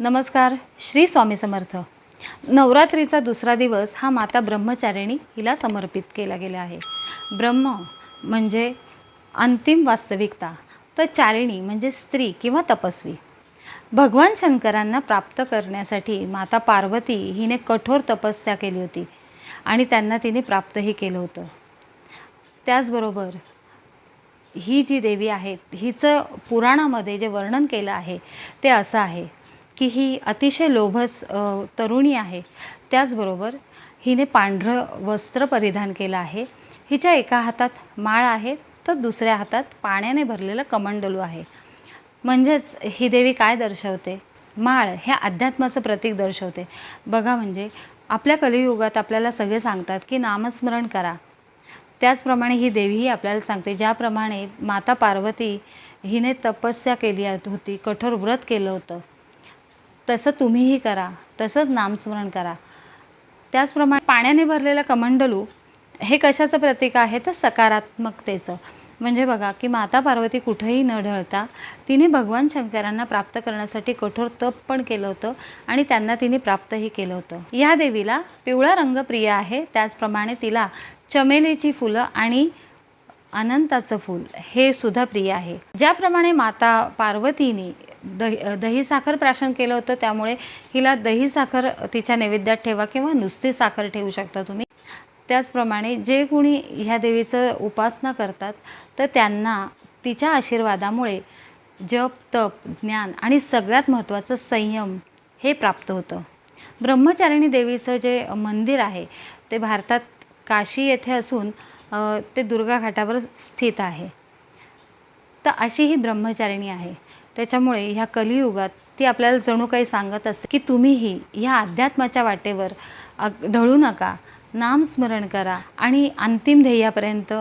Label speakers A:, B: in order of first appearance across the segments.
A: नमस्कार श्री स्वामी समर्थ. नवरात्रीचा दुसरा दिवस हा माता ब्रह्मचारिणी हिला समर्पित केला गेला आहे. ब्रह्म म्हणजे अंतिम वास्तविकता तर चारिणी म्हणजे स्त्री किंवा तपस्वी. भगवान शंकरांना प्राप्त करण्यासाठी माता पार्वती हिने कठोर तपस्या केली होती आणि त्यांना तिने प्राप्तही केलं होतं. त्याचबरोबर ही जी देवी आहे हिचं पुराणामध्ये जे वर्णन केलं आहे ते असं आहे. की ही अतिशय लोभस तरुणी आहे. त्याचबरोबर हिने पांढरं वस्त्र परिधान केलं आहे. हिच्या एका हातात माळ आहे तर दुसऱ्या हातात पाण्याने भरलेलं कमंडलू आहे. म्हणजेच ही देवी काय दर्शवते? माळ हे अध्यात्माचं प्रतीक दर्शवते. बघा म्हणजे आपल्या कलियुगात आपल्याला सगळे सांगतात की नामस्मरण करा. त्याचप्रमाणे ही देवीही आपल्याला सांगते ज्याप्रमाणे माता पार्वती हिने तपस्या केली होती कठोर व्रत केलं होतं. तसं तुम्हीही करा तसंच नामस्मरण करा. त्याचप्रमाणे पाण्याने भरलेलं कमंडलू हे कशाचं प्रतीक आहे? तर सकारात्मकतेचं. म्हणजे बघा की माता पार्वती कुठेही न ढळता तिने भगवान शंकरांना प्राप्त करण्यासाठी कठोर तप पण केलं होतं आणि त्यांना तिने प्राप्तही केलं होतं. या देवीला पिवळा रंग प्रिय आहे. त्याचप्रमाणे तिला चमेलीची फुलं आणि अनंताचं फूल हे सुद्धा प्रिय आहे. ज्याप्रमाणे माता पार्वतीने दही दही साखर प्राशन केलं होतं त्यामुळे हिला दही साखर तिच्या नैवेद्यात ठेवा किंवा नुसती साखर ठेवू शकता तुम्ही. त्याचप्रमाणे जे कोणी ह्या देवीचं उपासना करतात तर त्यांना तिच्या आशीर्वादामुळे जप तप ज्ञान आणि सगळ्यात महत्त्वाचं संयम हे प्राप्त होतं. ब्रह्मचारिणी देवीचं जे मंदिर आहे ते भारतात काशी येथे असून ते दुर्गा घाटावर स्थित आहे. तर अशी ही ब्रह्मचारिणी आहे. त्याच्यामुळे ह्या कलियुगात ती आपल्याला जणू काही सांगत असते की तुम्हीही ह्या अध्यात्माच्या वाटेवर ढळू नका नामस्मरण करा आणि अंतिम ध्येयापर्यंत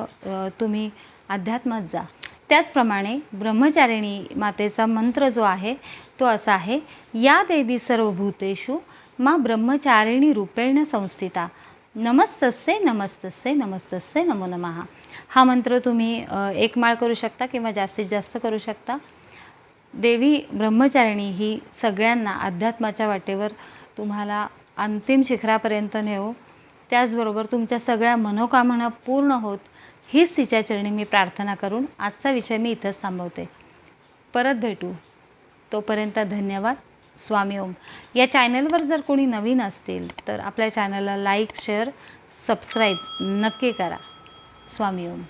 A: तुम्ही अध्यात्मात जा. त्याचप्रमाणे ब्रह्मचारिणी मातेचा मंत्र जो आहे तो असा आहे या देवी सर्वभूतेषु मा ब्रह्मचारिणी रूपेण संस्थिता. नमस्तस्से नमस्तस्से नमस्तस्से नमो नमः. हा मंत्र तुम्ही एकमाळ एक माळ करू शकता किंवा जास्तीत जास्त करू शकता. देवी ब्रह्मचारिणी ही सगळ्यांना अध्यात्माच्या वाटेवर तुम्हाला अंतिम शिखरापर्यंत नेऊ. त्याचबरोबर तुमच्या सगळ्या मनोकामना पूर्ण होत हीच तिच्या चरणी मी प्रार्थना करून आजचा विषय मी इथंच थांबवते. परत भेटू. तोपर्यंत धन्यवाद. स्वामी ओम. या चॅनलवर जर कोणी नवीन असतील तर आपल्या चॅनलला लाईक शेअर सबस्क्राईब नक्की करा. स्वामी ओम.